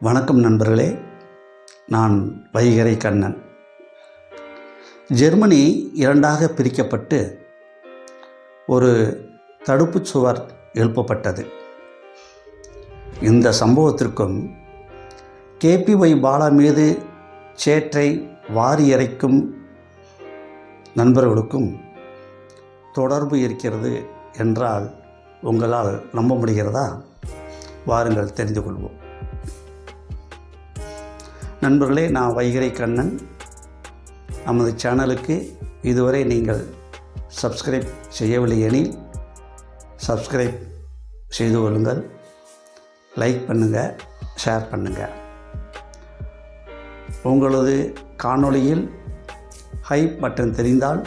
வணக்கம் நண்பர்களே நான் வைகரை கண்ணன். ஜெர்மனி இரண்டாக பிரிக்கப்பட்டு ஒரு தடுப்புச் சுவர் எழுப்பப்பட்டது. இந்த சம்பவத்திற்கும் கேபிஒய் பாலா மீது சேற்றை வாரி இறைக்கும் நண்பர்களுக்கும் தொடர்பு இருக்கிறது என்றால் உங்களால் நம்ப முடிகிறதா? வாருங்கள் தெரிந்து கொள்வோம். நண்பர்களே நான் வைகரை கண்ணன். நமது சேனலுக்கு இதுவரை நீங்கள் சப்ஸ்கிரைப் செய்யவில்லை எனில் சப்ஸ்கிரைப் செய்து கொள்ளுங்கள். லைக் பண்ணுங்கள் ஷேர் பண்ணுங்கள் உங்களது காணொளியில் ஹைப் பட்டன் தெரிந்தால்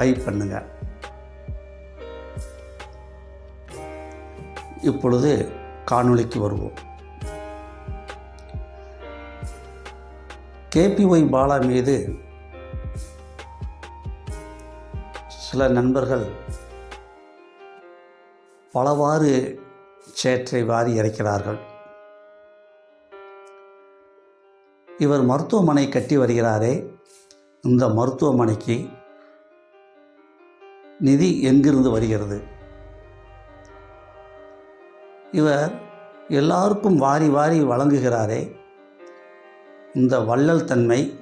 ஹைப் பண்ணுங்கள் இப்பொழுது காணொளிக்கு வருவோம். கேபிஒய் பாலா மீது சில நண்பர்கள் பலவாறு சேற்றை வாரி இறைக்கிறார்கள். இவர் மருத்துவமனை கட்டி வருகிறாரே. இந்த மருத்துவமனைக்கு நிதி எங்கிருந்து வருகிறது? இவர் எல்லாருக்கும் வாரி வாரி வழங்குகிறாரே. இந்த வள்ளல் தன்மை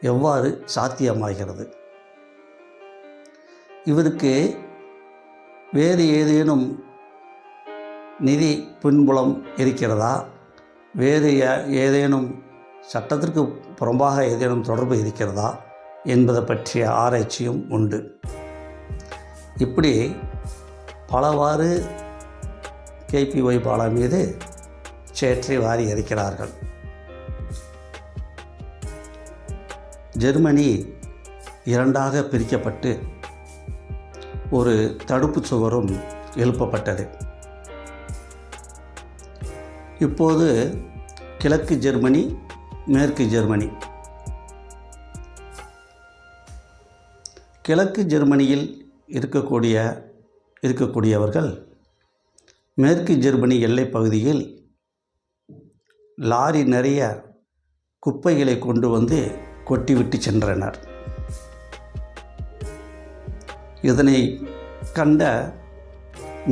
எவ்வாறு சாத்தியமாகிறது? இவருக்கு வேறு ஏதேனும் நிதி பின்புலம் இருக்கிறதா? வேறு ஏ- ஏதேனும் சட்டத்திற்கு புறம்பாக ஏதேனும் தொடர்பு இருக்கிறதா? என்பதை பற்றிய ஆராய்ச்சியும் உண்டு. இப்படி பலவாறு கேபிஒய் பாலா மீது சேற்றை வாரி இருக்கிறார்கள். ஜெர்மனி இரண்டாக பிரிக்கப்பட்டு ஒரு தடுப்பு சுவரும் எழுப்பப்பட்டது. இப்போது கிழக்கு ஜெர்மனி மேற்கு ஜெர்மனி. கிழக்கு ஜெர்மனியில் இருக்கக்கூடிய இருக்கக்கூடியவர்கள் மேற்கு ஜெர்மனி எல்லைப் பகுதியில் லாரி நிறைய குப்பைகளை கொண்டு வந்து கொட்டிவிட்டு சென்றனர். இதனை கண்ட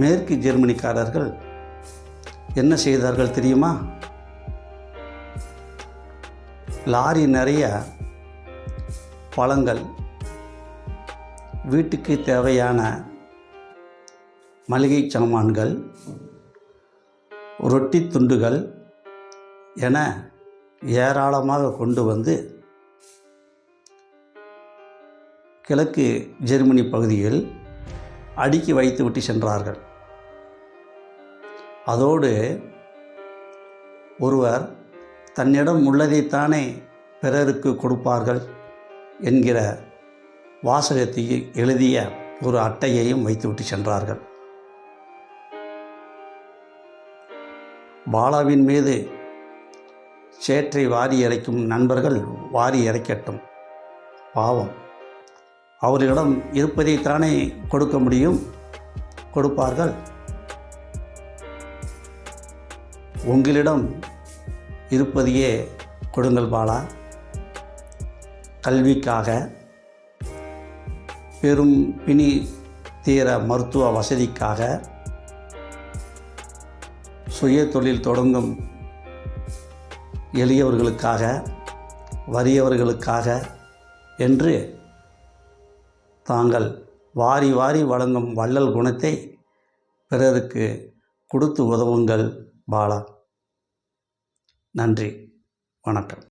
மேற்கு ஜெர்மனிக்காரர்கள் என்ன செய்தார்கள் தெரியுமா? லாரி நிறைய பழங்கள் வீட்டுக்கு தேவையான மளிகை சாமான்கள் ரொட்டி துண்டுகள் என ஏராளமாக கொண்டு வந்து கிழக்கு ஜெர்மனி பகுதியில் அடுக்கி வைத்துவிட்டு சென்றார்கள். அதோடு ஒருவர் தன்னிடம் உள்ளதைத்தானே பிறருக்கு கொடுப்பார்கள் என்கிற வாசகத்தை எழுதிய ஒரு அட்டையையும் வைத்துவிட்டு சென்றார்கள். பாலாவின் மீது சேற்றை வாரி இறைக்கும் நண்பர்கள் வாரி இறைக்கட்டும். பாவம். அவர்களிடம் இருப்பதை தானே கொடுக்க முடியும்? கொடுப்பார்கள். உங்களிடம் இருப்பதையே கொடுங்கள் பாலா. கல்விக்காக பெரும் பிணி தீர மருத்துவ வசதிக்காக சுய தொழில் தொடங்கும் எளியவர்களுக்காக வறியவர்களுக்காக என்று தாங்கள் வாரி வாரி வழங்கும் வள்ளல் குணத்தை பிறருக்கு கொடுத்து உதவுங்கள் பாலா. நன்றி. வணக்கம்.